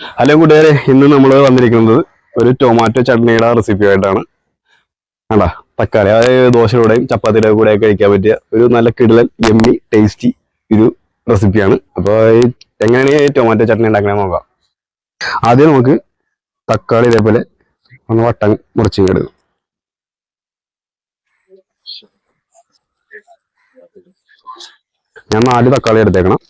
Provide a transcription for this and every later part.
Hello കൂട്ടുകാരെ ഇന്ന് നമ്മൾ വന്നിരിക്കുന്നത് ഒരു ടൊമാറ്റോ ചട്നിയുടെ റെസിപ്പി ആയിട്ടാണ്. അല്ല തക്കാളി അതായത് ദോശയുടെയും ചപ്പാത്തിയുടെ കൂടെ കഴിക്കാൻ പറ്റിയ ഒരു നല്ല കിടലൻ എമ്മി ടേസ്റ്റി ഒരു റെസിപ്പിയാണ് അപ്പോൾ എങ്ങനെയാണ് ഈ ടൊമാറ്റോ ചട്നി ഉണ്ടാക്കണേ നോക്കാം. ആദ്യം നമുക്ക് തക്കാളി ഇതേപോലെ ഒന്ന് വട്ടം മുറിച്ച് എടുക്കും ഞാൻ നാല് തക്കാളി എടുത്തേക്കണം.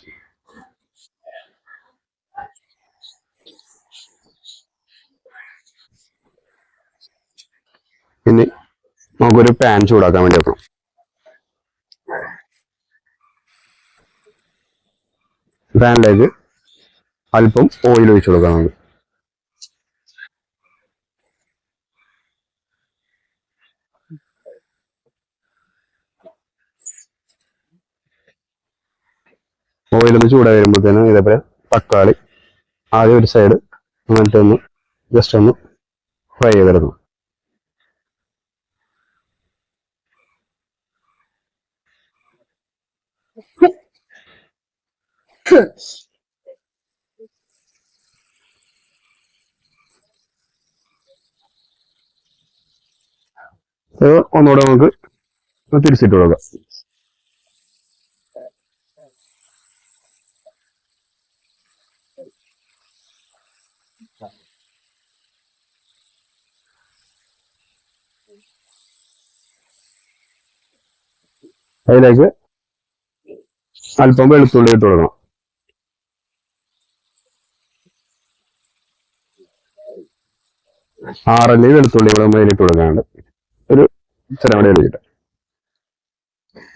ഇനി നമുക്കൊരു പാൻ ചൂടാക്കാൻ വേണ്ടി വെക്കണം. പാനിലേക്ക് അല്പം ഓയിൽ ഒഴിച്ചു കൊടുക്കാം ഒന്ന് ചൂടായി വരുമ്പോഴത്തേനും ഇതേപോലെ തക്കാളി ആദ്യം ഒരു സൈഡ് എന്നിട്ടൊന്ന് ജസ്റ്റ് ഒന്ന് ഫ്രൈ ചെയ്തെടുക്കണം. ഒന്നുകൂടെ നമുക്ക് തിരിച്ചിട്ട് കൊടുക്കാം അതിലേക്ക് അല്പം വെളുത്തുള്ളി ഇട്ട് കൊടുക്കണം. ആറല്ലി വെളുത്തുള്ളി ഇവിടെ നമ്മൾ അതിലിട്ട് കൊടുക്കാണ്ട് ഒരു കൂടെ എഴുതിയിട്ട്.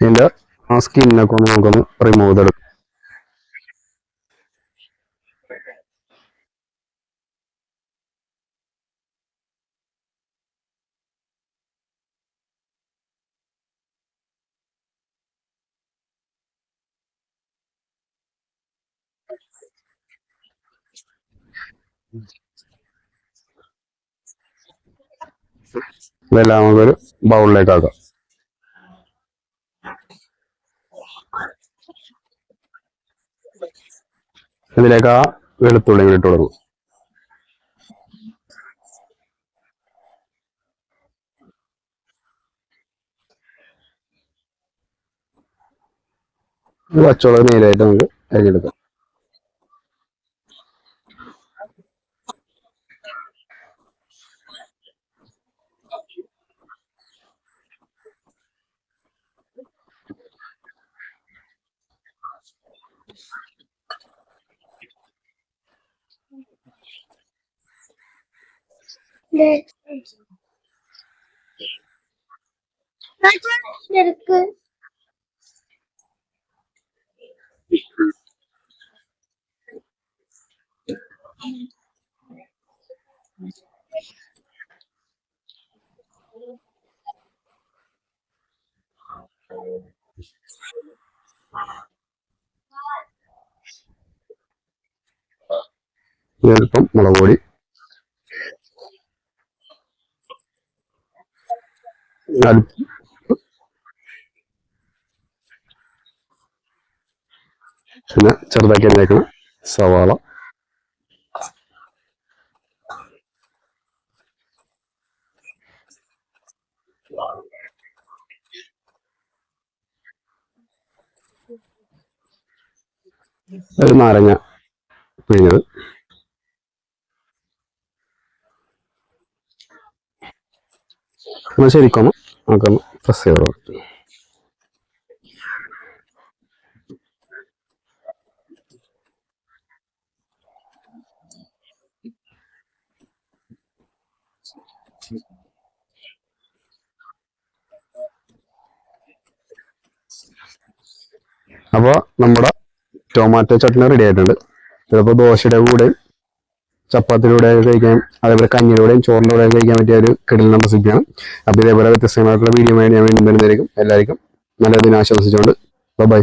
ഇതിന്റെ ആ സ്കിന്നൊക്കെ ഒന്ന് നമുക്കൊന്ന് റിമൂവ് ചെയ്തെടുക്കാം. ഇതെല്ലാം നമുക്കൊരു ബൗളിലേക്ക് ആക്കാം ഇതിലേക്ക് ആ വെളുത്തുള്ളി കൂടി ഇട്ട് കൊടുക്കും. ഇത് പച്ചമുളക് നീരായിട്ട് നമുക്ക് അരിഞ്ഞെടുക്കാം. இருக்கு ഇനി അല്പം മുളക് പൊടി. പിന്നെ ചെറുതാക്കി അരിഞ്ഞേക്കണം. സവാള. ഒരു നാരങ്ങ പിഴിഞ്ഞത്. എന്നാൽ ശരിക്കും നമുക്കൊന്ന് പ്രസ് ചെയ്ത് അപ്പോൾ നമ്മുടെ ടൊമാറ്റോ ചട്നി റെഡി ആയിട്ടുണ്ട്. ചിലപ്പോൾ ദോശയുടെ കൂടെയും ചപ്പാത്തിയുടെ കൂടെ കഴിക്കാൻ അതേപോലെ കഞ്ഞിലൂടെയും ചോറിന്റെ കഴിക്കാൻ പറ്റിയ ഒരു കിടലിന റെസിപ്പിയാണ് അപ്പോൾ ഇതേപോലെ വ്യത്യസ്തമായിട്ടുള്ള വീഡിയോ ഞാൻ വീണ്ടും വരുന്നതായിരിക്കും. എല്ലാവർക്കും നല്ല ദിനം ആശംസിച്ചുകൊണ്ട്. ബൈ